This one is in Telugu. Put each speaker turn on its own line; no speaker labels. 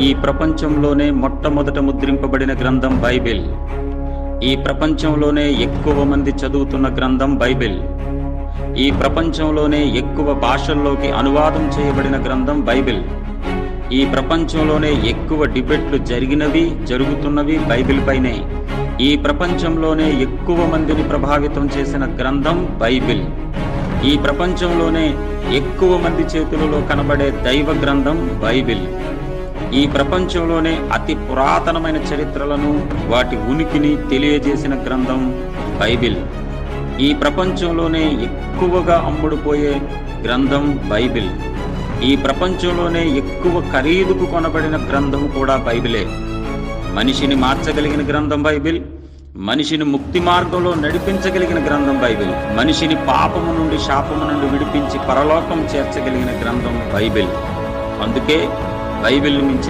ఈ ప్రపంచంలోనే మొట్టమొదట ముద్రింపబడిన గ్రంథం బైబిల్. ఈ ప్రపంచంలోనే ఎక్కువ మంది చదువుతున్న గ్రంథం బైబిల్. ఈ ప్రపంచంలోనే ఎక్కువ భాషల్లోకి అనువాదం చేయబడిన గ్రంథం బైబిల్. ఈ ప్రపంచంలోనే ఎక్కువ డిబేట్లు జరిగినవి జరుగుతున్నవి బైబిల్ పైనే. ఈ ప్రపంచంలోనే ఎక్కువ మందిని ప్రభావితం చేసిన గ్రంథం బైబిల్. ఈ ప్రపంచంలోనే ఎక్కువ మంది చేతులలో కనబడే దైవ గ్రంథం బైబిల్. ఈ ప్రపంచంలోనే అతి పురాతనమైన చరిత్రలను వాటి ఉనికిని తెలియజేసిన గ్రంథం బైబిల్. ఈ ప్రపంచంలోనే ఎక్కువగా అమ్ముడుపోయే గ్రంథం బైబిల్. ఈ ప్రపంచంలోనే ఎక్కువ ఖరీదుకు కొనబడిన గ్రంథం కూడా బైబిలే. మనిషిని మార్చగలిగిన గ్రంథం బైబిల్ మనిషిని ముక్తి మార్గంలో నడిపించగలిగిన గ్రంథం బైబిల్ మనిషిని పాపము నుండి శాపము నుండి విడిపించి పరలోకం చేర్చగలిగిన గ్రంథం బైబిల్. అందుకే బైబిల్ మించిన